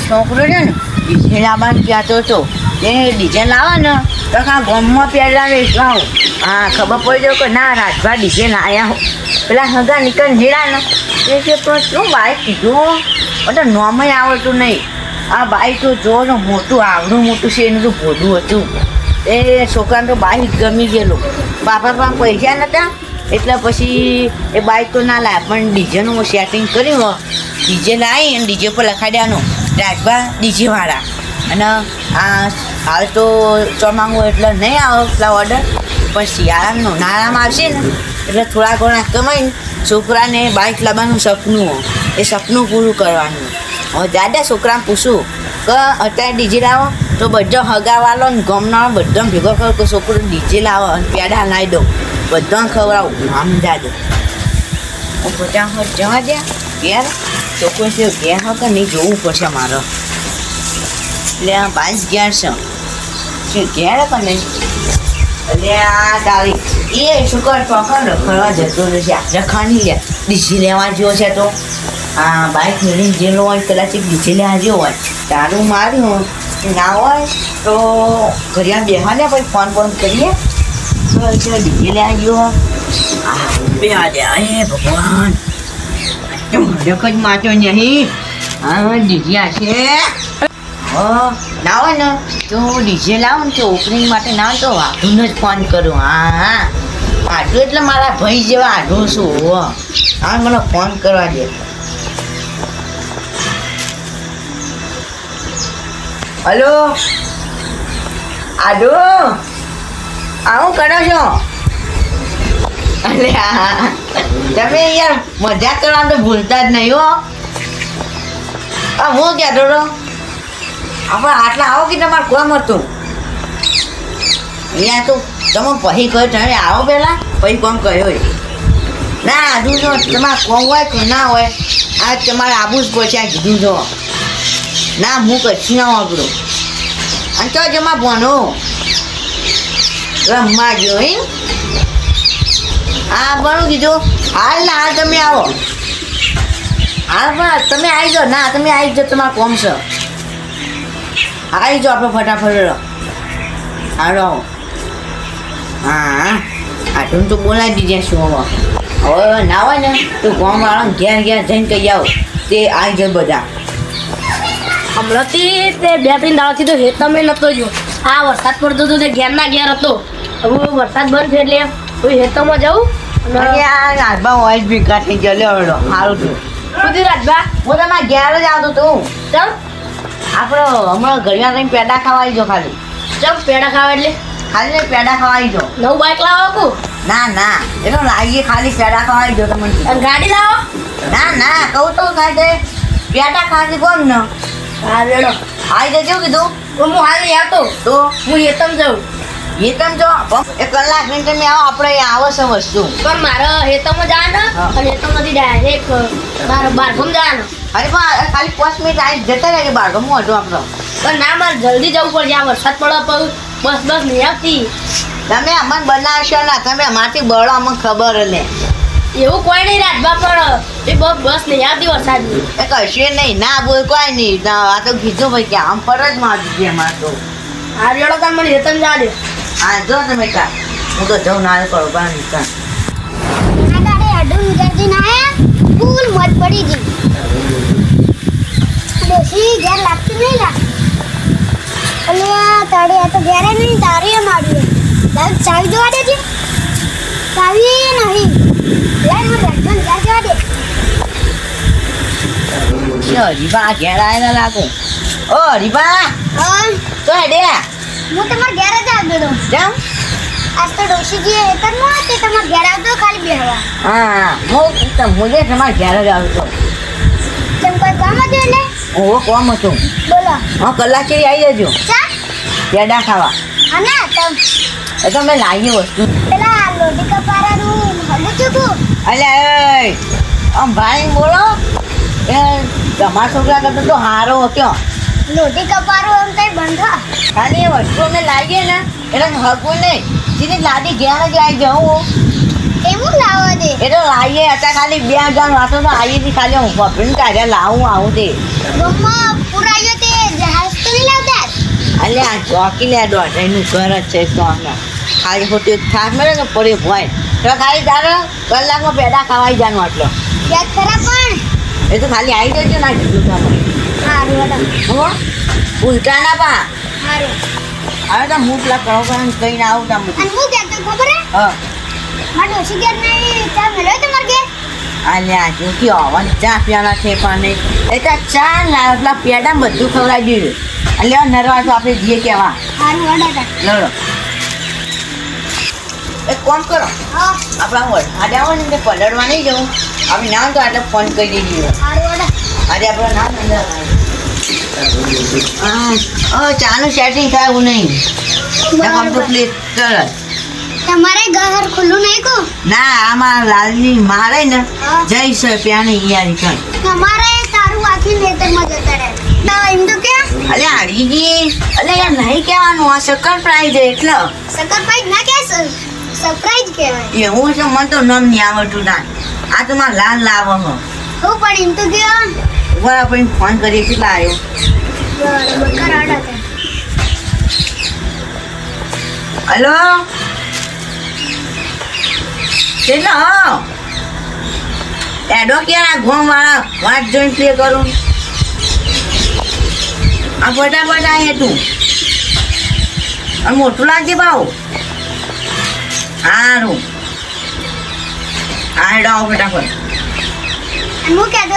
છોકરો છે ને લાવવાનું કહેતો હતો. એ ડીજે લાવે ને તો કાં ગમમાં પહેરાવે ગાઉ હા, ખબર પડી જાય કે ના, રાજભા ડિઝાઇન આવ્યા હો. પેલા હગા નીકળ જીડા ને એ કે, પણ શું બાઈક કીધું એટલે નોમય આવડતું નહીં. આ બાઈક તો જો ને મોટું, આવડું મોટું છે, એનું તો ભોડું હતું. એ છોકરાને તો બાઈક ગમી ગયેલું. બાપા પાસે પૈસા નહોતા એટલે પછી એ બાઈક તો ના લાવે પણ ડીજેનું સેટિંગ કર્યું હો. ડીજે લાવી અને ડીજે પર લખાઈ દેવાનું રાજભા ડીજેવાળા અને આ હાલ તો ચોમાંગું એટલે નહીં આવે પેલા ઓર્ડર પણ શિયાળામાં ઉનાળામાં આવશે ને, એટલે થોડા ઘણા કમાઈને છોકરાને બાઈક લાવવાનું સપનું એ સપનું પૂરું કરવાનું. હવે દાદા છોકરાને પૂછું, કે અત્યારે ડીજે લાવો? તો બધા હગાવાલો ને ગમના બધો ભેગો કરો કે છોકરો ડીજે લાવો અને પેડા લાવી દો. બધો ખવડાવું. આમ દાદો. હું બધા જવા દે, ઘેર. ઘેર હો કે નહીં, જોવું પડશે મારે. એટલે આ પાંચ ઘેર છે. શું ઘેર કે નહીં. એટલે આ તારી એ શુકર કર ચોકર રખડવા જતો આ રખાણી લે. ડીસી લેવા જેવો છે તો. આ બાઇક મેળીને જેલો હોય, કદાચ ડીસી લેવા જેવો હોય. તારું માર્યું ના હોય, તો ઘડિયા બેહાને પછી ફોન ફોન કરીએ. તો ડીસી લેવા ગયો બે આજે અરે ભગવાન મડક જ માચો નહીં? હા ડીજે છે. તો ડીજે લાવો ને તો માટે ના તો વાઢુને જ ફોન કરું. હા એટલે મારા ભાઈ જેવા આઢું છું, હો. મને ફોન કરવા દે. હલો? આડો આવું કરો છો? તમે યાર મજા કરવાનું તો ભૂલતા જ નહીં, હો. આ હું ક્યાં હતો આપણે આટલા આવો કે તમારે કોમ હતું? અહીંયા તો તમે પછી કહ્યું તમે આવો પહેલાં, પછી કોમ કહ્યો હોય. ના આજુ જો તમારે કોમ હોય કે ના હોય, આ તમારે આબુ જ પહોંચ્યા કીધું જો ના, હું કચ્છી ના વાપરું. અને તો જમા ભણો. રમવા ગયો હા પણ કીધું હાલ ના હાલ તમે આવો. હાલ પણ તમે આવી જાઓ. ના, તમે આવી જાઓ, તમારે કોમ છે. આવી જાઓ આપણે ફટાફટ હાલો હા આટલું તો બોલાવી દીધે શું હવે. હવે ના હોય ને તો ગામવાળાને ઘેર ઘેર જઈને કહી આવો. તે આવી જાય બધા. હમણાંથી તે બે ત્રણ દાડાથી તો હેત તમે નતો જો આ વરસાદ પડતો હતો તે ઘેરના ઘેર હતો. હવે વરસાદ બંધ છે એટલે હું હેતમાં જાઉં. અને અને આ રાજભા હોય જ ભેગા થઈ ગયો લ્યો હેડો સારું થયું. કુદી હું તમારા ઘેર જ આવતો તો ચમ? આપણે હમણાં ઘડિયા થઈને પેડા ખાવા જાઓ ખાલી. ચમ પેડા ખાવા એટલે? ખાલી ને પેડા ખાવા જાઓ નવું બાઇક લાવો કુ ના ના એ તો લાગીએ ખાલી પેડા ખાવા જાઓ તમને. ગાડી લાવો? ના ના કહું તો ખાઈ પેડા ખાતી કોણ ને? હા રેડો. આવી જજો કીધું? હું હાલ આવતો. તો? હું હેતમ જાઉં. એ જો એક કલાકની તમે આવો આપણે આવે છે વસ્તુ પણ મારે હેતમાં જવાનું. અને એક ડાયરેક્ટ મારે બારગામ જવાનું. અરે પણ ખાલી પાંચ મિનિટ આવી જતા રહે બાર ગમું હતું આપણો. પણ ના મારે જલ્દી જવું પડશે. આ વરસાદ પડે પણ બસ બસ નહીં આવતી. તમે અમને બનાવશો ના તમે અમારથી બળો અમને ખબર ને. એવું કોઈ નહીં રાજબા પણ એ બસ બસ નહીં આવતી વરસાદની. એ કશે નહીં ના બોલ કોઈ નહીં. આ તો કીધું ભાઈ કે આમ પર જ મારતું છે અમારે તો. આ રેડો તાર મને હેતમ જવા દે. હા જો તમે કા હું તો જઉં ના કરો બહાર નીકળ આ દાડે અડું ફૂલ મત પડી ગઈ ડોશી ઘેર લાગતી નહીં અને આ તારે આ તો ઘેરે નહીં તારે મારી લાગ ચાવી જોવા દેજે ચાવી નહીં લાઈ મને રજન ઘેર જોવા દે ઘેર આવેલા લાગે. ઓ હરીબા હા. તો હેડે. હું તમારા ઘેર જ આવતો હતો કેમ? આજ તો ડોશીજી હેતરમાં તે તમારા ઘેર આવતો ખાલી બેહવા. હા હું તો તમારે ઘેર જ આવતો તેમ કોઈ કામ હતું એટલે હું કોમ હતું. બોલો. હા કલાક આવી જજો. ચા? પેડા ખાવા. હા ના તમ એ તો મેં લાવીએ વસ્તુ. પેલા લોટી કપારાનું હલું ચૂકું અલ્યા એ આમ ભાઈ બોલો. એ તમારા છોકરા કરતો તો હારો હતો. લોટી કપારો એમ કઈ બંધ ખાલી એ વસ્તુ અમે લાવીએ ને એટલે હકું નહીં. સીધી લાદી ઘેર જ આવી જવું એવું લાવવા દે. એટલે લાવીએ અત્યારે ખાલી બે હજાર વાતો તો આવીએ ખાલી હું પકડીને કાઢ્યા લાવું આવું તે. ફૂલ આવ્યો તે જહાજ તો નહીં લાવતા? અલ્યા આ ચોકી લે દોઢાઈનું ઘર જ છે સોના ખાલી ખોટી થાક મળે ને પડે ભોય. તો ખાલી તારે કલાકમાં પેડા ખાવાઈ જવાનું આટલો. યાદ પણ. એ તો ખાલી આવી જજો ના કીધું તમે હારું હેડો હો ઉલટા ના પા હવે તો હું પેલા કરો કરો કહીને આવું તમે હું તો ખબર હે હા મારો ડોશી ઘેર નહીં ચા મેળવ્યો તમારે ઘેર અલ્યા જો કે અવાજ ચા પીવાના છે પણ નહીં એ તો ચા લાવે પેલા બધું ખવડાવી દીધું અલ્યા નરવા તો આપણે જઈએ કેવા હારું હેડો લડો એક કોમ કરો આપણા વરસાદ આવો ને પલડવા નહીં જવું આપણે ના હોય તો એટલે ફોન કરી દીધું આજે આપણે નામ અંદર હા ચાનું સેટિંગ થાય નહીં. તો તરત. તમારે ઘર ખુલ્લું નહીં કો ના આમાં લાલની મારે ને હા. જઈશ પ્યાની યારી કર તમારે તારું આખી ખેતરમાં જતા રહે. ના એમ તો કે. અલે આડીજી અલે યાર નહીં કહેવાનું આ સકર પ્રાઇઝ એટલે. સરપ્રાઈઝ ના કે સરપ્રાઈઝ કહેવાય. એવું છે મને તો નામ નહીં આવડતું ના. આ તો મારા લાલ લાવો હું પણ એમ તો કે ઉપર આપણે ફોન કરીએ કેટલા આવ્યો હલો? કેટલા એડો ક્યાં? ઘોમ વાળા વાત જોઈને પ્લે કરું? આ ફટાફટ આ તું અને મોટું લાગજે ભાવ સારું હા એડો આવો ફટાફટ. હું કહેતો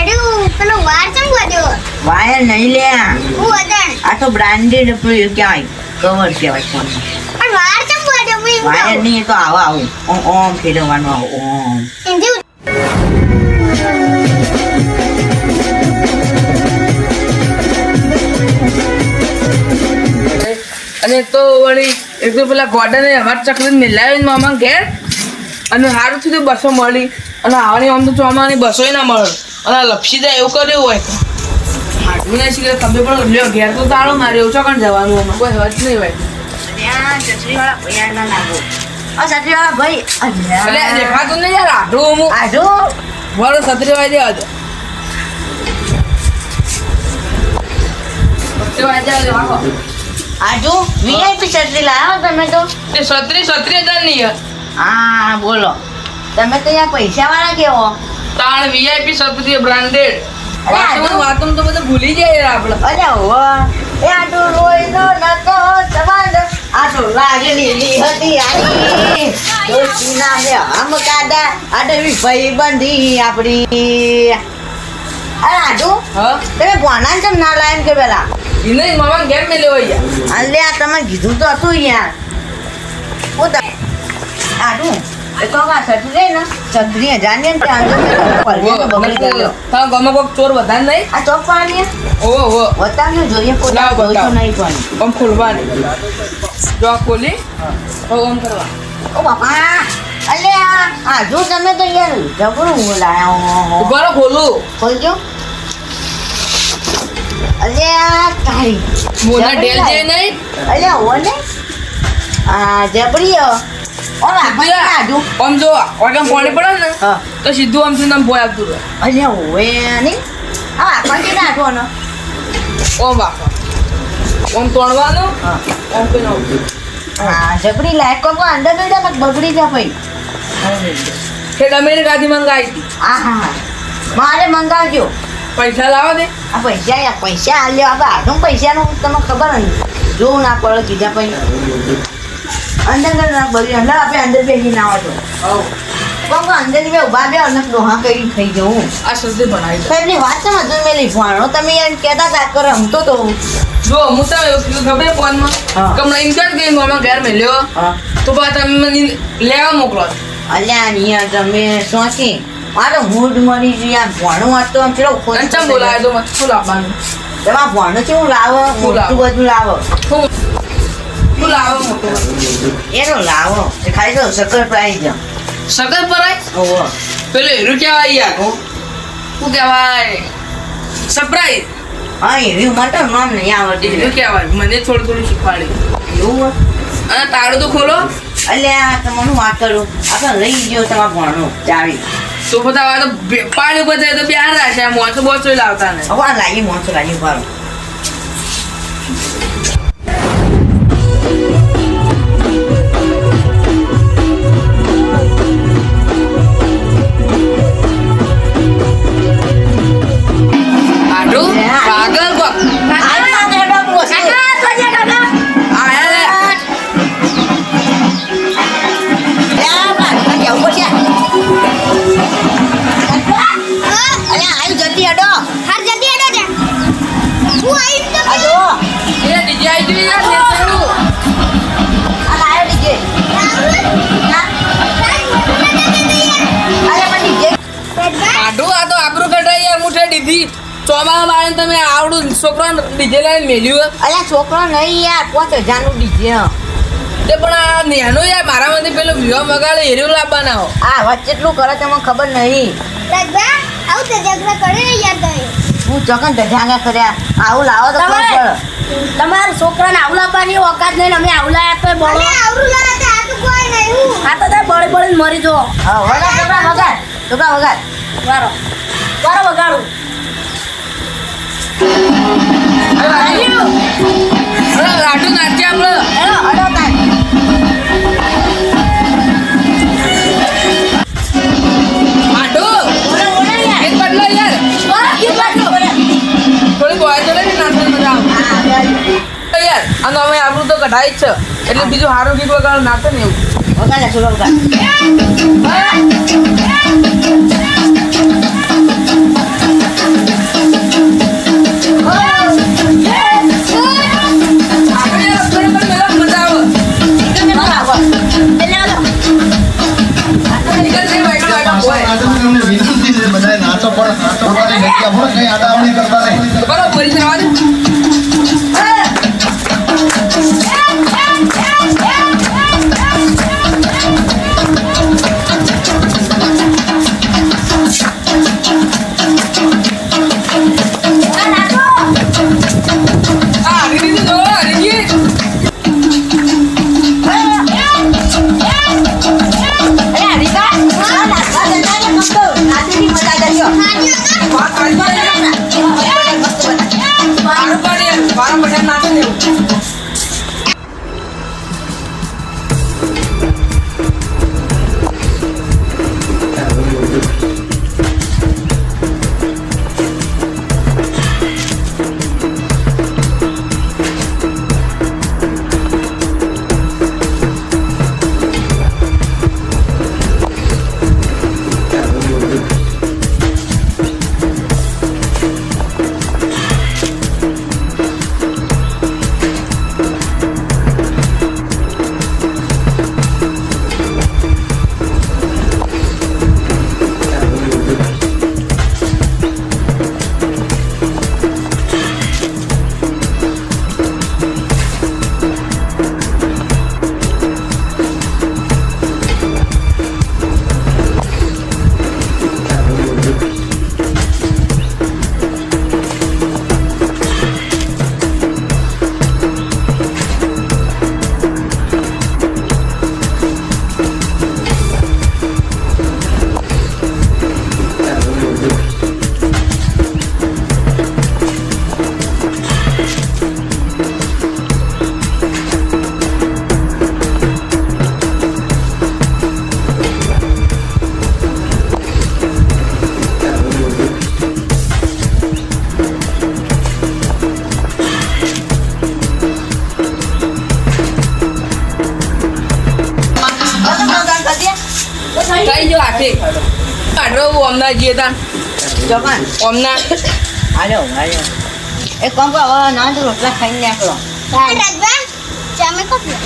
હતો પેલો વાર ચમ વધ્યો? વાયર નહીં લે હું આ તો બ્રાન્ડેડ પેલું કહેવાય કવર કહેવાય ફોન પણ વાર ચમ વધ્યો? હું વાયર નહીં તો આવો આવું. ઓમ ઓમ ફેરવવાનું આવું ઓમ. અને તો વળી એક તો પેલા ગોડાને અમારા ચકરી મિલાવી ને મામા ઘેર અને સારું થયું બસો મળી. અને આવવાની આમ તો ચોમાની બસો ના મળે. અને આ એવું કર્યું હોય તો. હાટવું નહીં શીખે ખબર પણ લ્યો ઘેર તો તાળો મારે ઓછો જવાનું આમાં. કોઈ હજ નહીં હોય. ના. દેખાતું નહીં યાર આટલું અમુક. આજે સત્રી વાગે આજો વીઆઈપી છત્રી લાવ્યો તમે તો? એ સત્રી સત્રી હજાર નહીં હા બોલો. તમે તો યાર પૈસા વાળા કેવો? તાણ વીઆઈપી સત્રી બ્રાન્ડેડ આ તો- બધું ભૂલી જાય યાર આપણે. અરે હો એ આટો રોઈનો નકો સંબંધ આટો લાગેલી હતી આની. દોસ્તીના મે હમ કાદા. આટવી ભાઈ બંધી આપણી. અરે આટુ હા? તમે ભોના કેમ ના લાયમ કે પેલા? ઇને મામા ઘેર મેં લેવાઈ ગયા અલે આ તમે કીધું તો હતું યાર. ઓ આટુ ચોર વધારે નહીં? આ ઓહો બતાવજો જોઈએ. નહીં પણ. ખોલવાની. જો ખોલી. હવે કરવા. ઓ બાપા અલે આ આ જો તમે તો યાર જબરું બોલાયા. ઊભા ખોલું. ખોલજો. અલે આ તારી મોના જેવી લાય. નહીં? અલે આ જબરી હો ઓ બાપા બીજા, આજુ આમ જો ઓગમ પાણી પડે ને તો સીધું આમ આમ ભોય આવતું રહે. અલે હોવે ને આ આપણને નાખો ને ઓમ બાપા. ઓમ તોડવાનું? હા. ઓમ કે હા જબરી લાયક કો અંદર તો જા બગડી જા ભાઈ. ખેડ અમેરિકાથી મંગાવી હતી. આ હા. હા મારે મંગાવજો. પૈસા લાવો દે આ પૈસા યા પૈસા આલ્યો. આપણે આટલું પૈસાનું તમને ખબર નહીં જોવું ના પડે કીધા પછી અંદર ના બળી અંદર આપણે અંદર બેસી ના આવતો કોણ કોણ અંદર બે ઊભા બે અને ડોહા કરી થઈ જવું. આ સસ્તી બનાવી દે. સાહેબની વાત છે મધુ મેં લીફાણો તમે યાર કહેતા હતા કે રમતો તો. જો હું તો એવું કીધું ખબર ફોનમાં? હા. કે હમણાં ગઈ મામા ઘેર મેલ્યો. તો બા તમે મને લેવા મોકલો. અલ્યા અહીંયા તમે સોચી મારો મૂડ મરી ગયું. યાર ભણું હોત તો આમ ચલો ખોટ કંચમ બોલાવે તો મને? લાવવાનું? તમારે ભણું લાવો? શું લાવો? મોટું બધું લાવો. શું લાવો મોટો. એનો લાવો. ખાઈ ખાલી તો સકર પ્રાઈઝ સગર પરાય ઓહો. પેલું હીરું કહેવાય યાર શું કહેવાય? સરપ્રાઈઝ હા હીરો માટે તો નામ નહીં આવડતી. હીરો કહેવાય. મને થોડું થોડું શીખવાડ્યું એવું? અને તાળું તો ખોલો. અલ્યા તમારું વાત કરું. આપણે લઈ ગયો તમારે ભણો ચાવી. તો બધા વાત તો પાણી ઉપર તો બિહાર રાખે આ મોસો બોસો લાવતા ને હવે આ લાગી મોસો લાગી ઊભા ચોમામાં મારે તમે આવડું છોકરો ડીજે લઈને મેલ્યું હે. અલ્યા, છોકરો નહીં યાર પાંચ હજારનું ડીજે તે પણ આ નેનો યાર મારા માંથી પેલો વિવાહ મગાડે હેર્યું લાવવાના હો. આ વચ્ચે કેટલું કરે તમને ખબર નહીં. રાજભા આવું તો ઝઘડા કરે ને યાર તમે. હું ચકન ધજાંગા કર્યા આવું લાવો તો ખબર. તમારે- તમારા છોકરાને આવું લાવવાની ઓકાત નહીં અમે અમે લાયા તો બોલો. આવરું તો આ તો કોઈ નહીં આ તો તે બળી બળીને મરી જો હા, વગાડ છોકરા વગાડ છોકરા વગાડ. વારો વારો વગાડું. લાટુ નાચીએ આપણે અને અમે આપણું તો કઢાઈ છે એટલે બીજું સારું ગીત વગાડો નાચે ને એવું વગાડે છોકરા વગાડ વિનંતી છે બધાએ નાચો પણ નાચો પણ આડાવણી કરતા નહીં બરો કઈ જો ઓમના જઈએ તા. જવાન. ઓમના હાલ્યો, હાલ્યો. એક કામ કરો, હવે ના તો રોટલા ખાઈને નીકળો. ચામે કોપી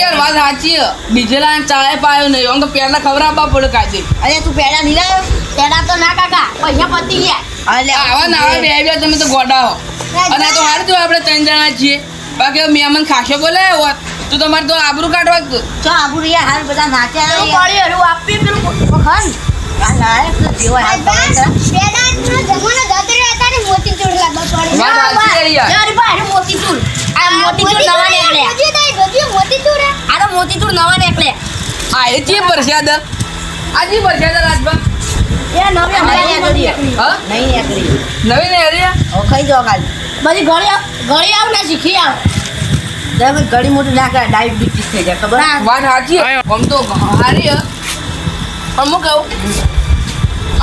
યાર વાત સાચી છે. ડીજેલા ચાય પાયો નહીં. આમ તો પેલા ખબર આપવા પડે કાજે. અરે તું પેડા નહીં લાવ્યો? તેના તો ના કાકા પૈસા પતી ગયા. અલ્યા, આવા ને આવા બે બે તમે તો ગોડા હો. અને આ તો હારું આપણે ત્રણ જણા છીએ. બાકી મહેમાન બોલાયો હોત. તો તમારે તો આબરૂ કાઢવા જ. ચો આબુ યાર હાલ બધા નાચ્યા પેલું નહીં. હરું આપી પેલું વખાણ. આ તો જેવો હાલ હતા ને મોતી ચૂડ લાવવા પડે વાત સાચી યાર. યાર ભાઈ મોતી ચૂર. આ મોતી ચૂર નવા નીકળ્યા. મોતી તો ગોજી મોતી ચૂડ આ તો મોતી ચૂર નવા નીકળ્યા. આ એ ચી પ્રસાદ? આજી હતા રાજભા એ નવી નવી એકડી. હા? નહીં એકડી નવીન એરિયા હવે ખાઈ જાઓ કાલ. બધી ઘડી ઘડી આવ ને શીખી આવ. તમે ઘડી મોટી ના કરે ડાયાબિટીસ થઈ જાય ખબર. વાત સાચી આમ તો હારી અમુક પણ હું કહું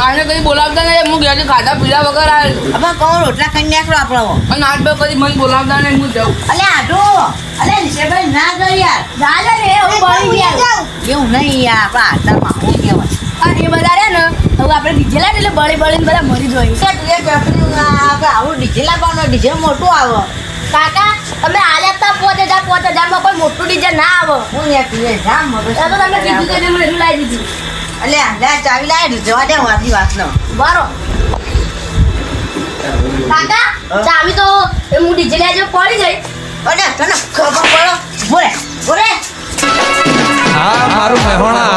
આને કદી બોલાવતા નહીં હું ઘેરથી ખાધા પીધા વગર આવેલો અમે કહો રોટલા ખાઈ નાખો આપણો. અને આજ બે કદી મને બોલાવતા નહીં હું જાઉં. અલે આટો. અલે નિશેભાઈ ના ગયો યાર. ના જા રે હું બળી ગયા. એવું નહીં યાર આપણા હાથમાં હું કહેવાય અને એ બધા રહ્યા ને હવે આપણે ડીજેલા એટલે બળી બળીને બધા મરી જોઈએ આપણે આવું ડીજેલા પણ ડીજે મોટું આવે. કાકા તમે આલ્યા તા પોતે જા પોતે હજારમાં કોઈ મોટું ડીજે ના આવે હું યાર તું જામ જા મગજ તો તમે કીધું કે એટલે એટલું લાવી દીધું અલે લે ચાવી લાવી જવા દે વાતી વાતનો બારો કાકા ચાવી તો એ હું ડીજે લેજો પડી જઈ અલે તને ખબર પડો બોલે બોલે હા મારું મહેવાણ